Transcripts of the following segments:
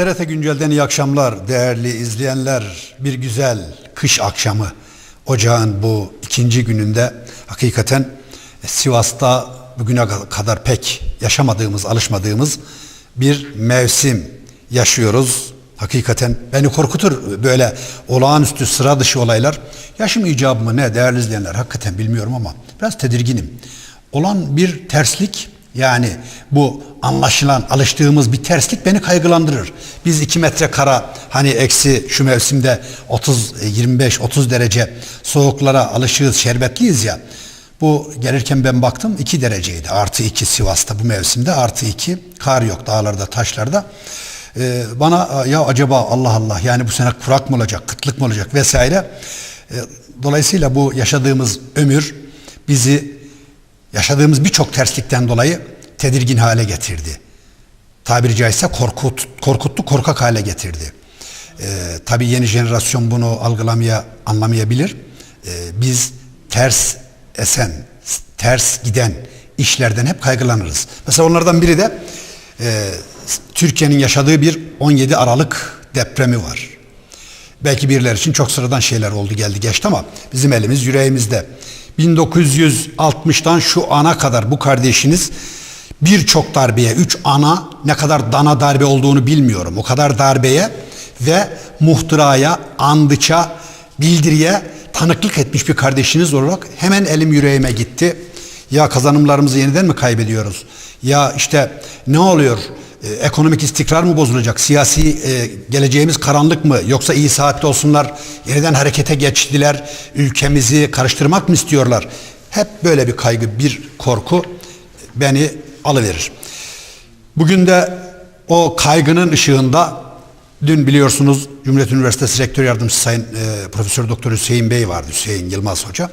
SRT Güncel'den iyi akşamlar değerli izleyenler. Bir güzel kış akşamı ocağın bu ikinci gününde hakikaten Sivas'ta bugüne kadar pek yaşamadığımız, alışmadığımız bir mevsim yaşıyoruz. Hakikaten beni korkutur böyle olağanüstü sıra dışı olaylar. Yaşım icabı mı ne değerli izleyenler hakikaten bilmiyorum ama biraz tedirginim. Olan bir terslik yani bu anlaşılan alıştığımız bir terslik beni kaygılandırır. Biz 2 metre kara hani eksi şu mevsimde 30 25 30 derece soğuklara alışığız şerbetliyiz ya. Bu gelirken ben baktım 2 dereceydi. Artı 2 Sivas'ta bu mevsimde artı 2 kar yok dağlarda taşlarda. Ee, bana ya acaba Allah Allah yani bu sene kurak mı olacak kıtlık mı olacak vesaire. Ee, dolayısıyla bu yaşadığımız ömür bizi yaşadığımız birçok terslikten dolayı tedirgin hale getirdi. Tabiri caizse korkut, korkuttu, korkak hale getirdi. Ee, tabii yeni jenerasyon bunu algılamaya, anlamayabilir. Ee, biz ters esen, ters giden işlerden hep kaygılanırız. Mesela onlardan biri de e, Türkiye'nin yaşadığı bir 17 Aralık depremi var. Belki birileri için çok sıradan şeyler oldu geldi geçti ama bizim elimiz yüreğimizde. 1960'tan şu ana kadar bu kardeşiniz birçok darbeye, üç ana ne kadar dana darbe olduğunu bilmiyorum. O kadar darbeye ve muhtıraya, andıça, bildiriye tanıklık etmiş bir kardeşiniz olarak hemen elim yüreğime gitti. Ya kazanımlarımızı yeniden mi kaybediyoruz? Ya işte ne oluyor? Ee, ekonomik istikrar mı bozulacak? Siyasi e, geleceğimiz karanlık mı? Yoksa iyi saatte olsunlar, yeniden harekete geçtiler, ülkemizi karıştırmak mı istiyorlar? Hep böyle bir kaygı, bir korku beni alıverir. Bugün de o kaygının ışığında dün biliyorsunuz Cumhuriyet Üniversitesi Rektör Yardımcısı Sayın e, Profesör Doktor Hüseyin Bey vardı, Hüseyin Yılmaz Hoca.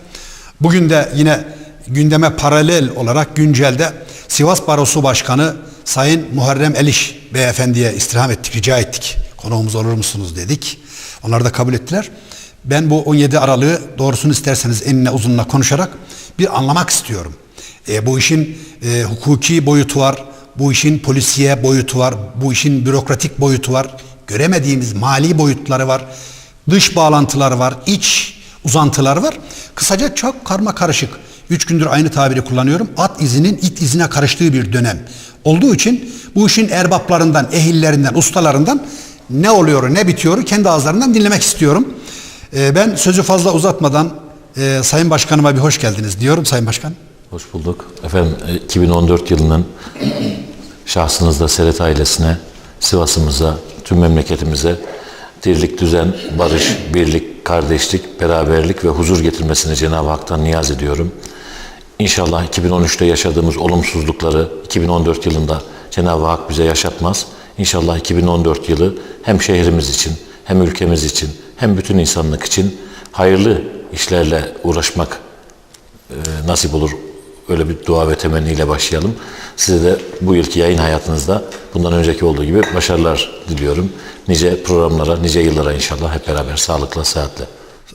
Bugün de yine gündeme paralel olarak güncelde Sivas Barosu Başkanı Sayın Muharrem Eliş Beyefendi'ye istirham ettik, rica ettik. Konuğumuz olur musunuz dedik. Onlar da kabul ettiler. Ben bu 17 Aralık'ı doğrusunu isterseniz enine uzununa konuşarak bir anlamak istiyorum. E, bu işin e, hukuki boyutu var, bu işin polisiye boyutu var, bu işin bürokratik boyutu var, göremediğimiz mali boyutları var, dış bağlantıları var, iç uzantılar var. Kısaca çok karma karışık. Üç gündür aynı tabiri kullanıyorum. At izinin it izine karıştığı bir dönem olduğu için bu işin erbaplarından, ehillerinden, ustalarından ne oluyor, ne bitiyor kendi ağızlarından dinlemek istiyorum. Ee, ben sözü fazla uzatmadan e, Sayın Başkanıma bir hoş geldiniz diyorum Sayın Başkan. Hoş bulduk. Efendim e, 2014 yılının şahsınızda Seret ailesine, Sivas'ımıza, tüm memleketimize dirlik, düzen, barış, birlik, kardeşlik, beraberlik ve huzur getirmesini Cenab-ı Hak'tan niyaz ediyorum. İnşallah 2013'te yaşadığımız olumsuzlukları 2014 yılında Cenab-ı Hak bize yaşatmaz. İnşallah 2014 yılı hem şehrimiz için, hem ülkemiz için, hem bütün insanlık için hayırlı işlerle uğraşmak e, nasip olur. Öyle bir dua ve temenniyle başlayalım. Size de bu yılki yayın hayatınızda bundan önceki olduğu gibi başarılar diliyorum. Nice programlara, nice yıllara inşallah hep beraber sağlıkla, sıhhatle.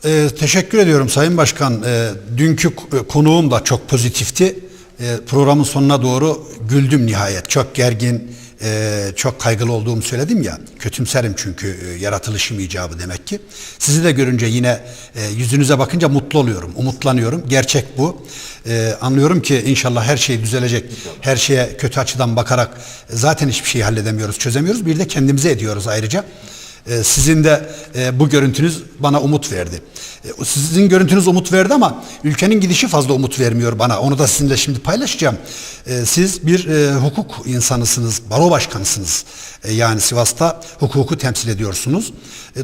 Ee, teşekkür ediyorum Sayın Başkan. Ee, dünkü k- konuğum da çok pozitifti. Ee, programın sonuna doğru güldüm nihayet. Çok gergin, e, çok kaygılı olduğumu söyledim ya. Kötümserim çünkü e, yaratılışım icabı demek ki. Sizi de görünce yine e, yüzünüze bakınca mutlu oluyorum, umutlanıyorum. Gerçek bu. E, anlıyorum ki inşallah her şey düzelecek. Her şeye kötü açıdan bakarak zaten hiçbir şeyi halledemiyoruz, çözemiyoruz. Bir de kendimize ediyoruz ayrıca. Ee, Sizin de e, bu görüntünüz bana umut verdi. E, Sizin görüntünüz umut verdi ama ülkenin gidişi fazla umut vermiyor bana. Onu da sizinle şimdi paylaşacağım. E, Siz bir hukuk insanısınız, baro başkanısınız. Yani Sivas'ta hukuku temsil ediyorsunuz.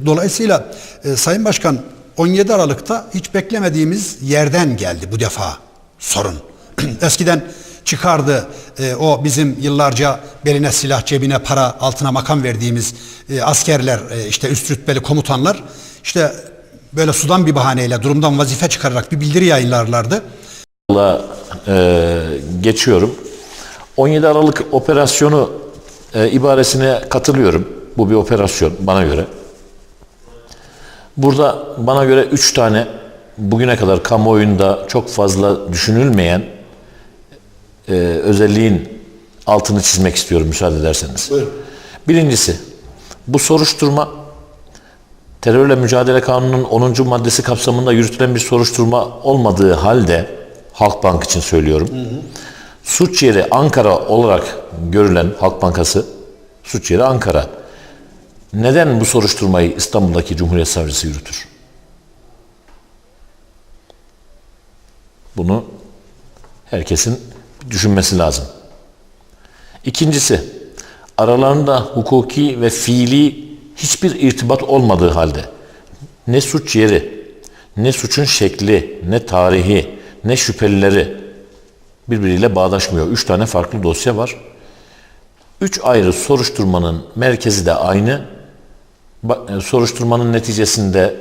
Dolayısıyla Sayın Başkan 17 Aralık'ta hiç beklemediğimiz yerden geldi bu defa sorun. Eskiden çıkardı e, o bizim yıllarca beline silah cebine para altına makam verdiğimiz e, askerler e, işte üst rütbeli komutanlar işte böyle sudan bir bahaneyle durumdan vazife çıkararak bir bildiri yayınlarlardı. Allah e, geçiyorum. 17 Aralık operasyonu e, ibaresine katılıyorum. Bu bir operasyon bana göre. Burada bana göre üç tane bugüne kadar kamuoyunda çok fazla düşünülmeyen e, özelliğin altını çizmek istiyorum müsaade ederseniz. Birincisi Bu soruşturma terörle mücadele kanununun 10. maddesi kapsamında yürütülen bir soruşturma olmadığı halde Halkbank için söylüyorum. Suç yeri Ankara olarak görülen Halk Bankası suç yeri Ankara. Neden bu soruşturmayı İstanbul'daki Cumhuriyet Savcısı yürütür? Bunu herkesin düşünmesi lazım. İkincisi, aralarında hukuki ve fiili hiçbir irtibat olmadığı halde ne suç yeri, ne suçun şekli, ne tarihi, ne şüphelileri birbiriyle bağdaşmıyor. Üç tane farklı dosya var. Üç ayrı soruşturmanın merkezi de aynı. E, Soruşturmanın neticesinde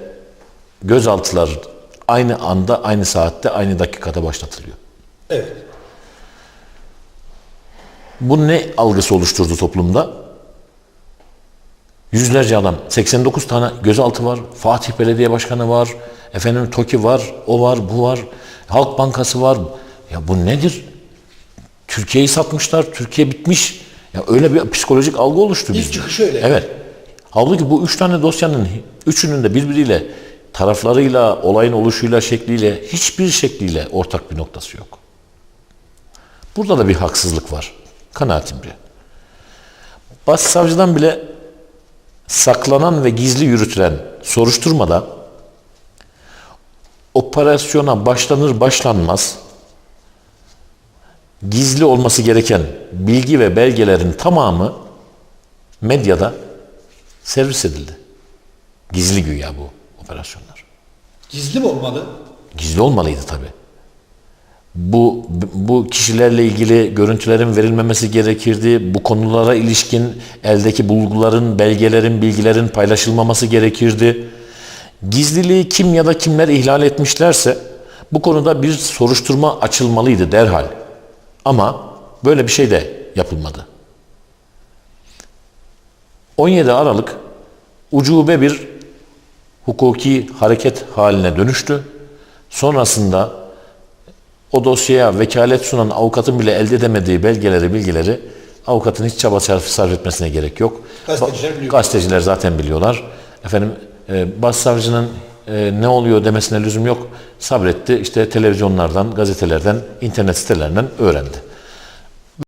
gözaltılar aynı anda, aynı saatte, aynı dakikada başlatılıyor. Evet. Bu ne algısı oluşturdu toplumda? Yüzlerce adam, 89 tane gözaltı var, Fatih Belediye Başkanı var, efendim TOKİ var, o var, bu var, Halk Bankası var. Ya bu nedir? Türkiye'yi satmışlar, Türkiye bitmiş. Ya öyle bir psikolojik algı oluştu İlk bizde. çıkışı öyle. Evet. Halbuki bu üç tane dosyanın üçünün de birbiriyle taraflarıyla, olayın oluşuyla, şekliyle, hiçbir şekliyle ortak bir noktası yok. Burada da bir haksızlık var. Kanaatimce. Başsavcıdan bile saklanan ve gizli yürütülen soruşturmada operasyona başlanır başlanmaz gizli olması gereken bilgi ve belgelerin tamamı medyada servis edildi. Gizli güya bu operasyonlar. Gizli mi olmalı? Gizli olmalıydı tabii. Bu bu kişilerle ilgili görüntülerin verilmemesi gerekirdi. Bu konulara ilişkin eldeki bulguların, belgelerin, bilgilerin paylaşılmaması gerekirdi. Gizliliği kim ya da kimler ihlal etmişlerse bu konuda bir soruşturma açılmalıydı derhal. Ama böyle bir şey de yapılmadı. 17 Aralık ucube bir hukuki hareket haline dönüştü. Sonrasında o dosyaya vekalet sunan avukatın bile elde edemediği belgeleri, bilgileri avukatın hiç çaba sarf, etmesine gerek yok. Gazeteciler biliyor. Gazeteciler zaten biliyorlar. Efendim e, başsavcının e, ne oluyor demesine lüzum yok. Sabretti. İşte televizyonlardan, gazetelerden, internet sitelerinden öğrendi.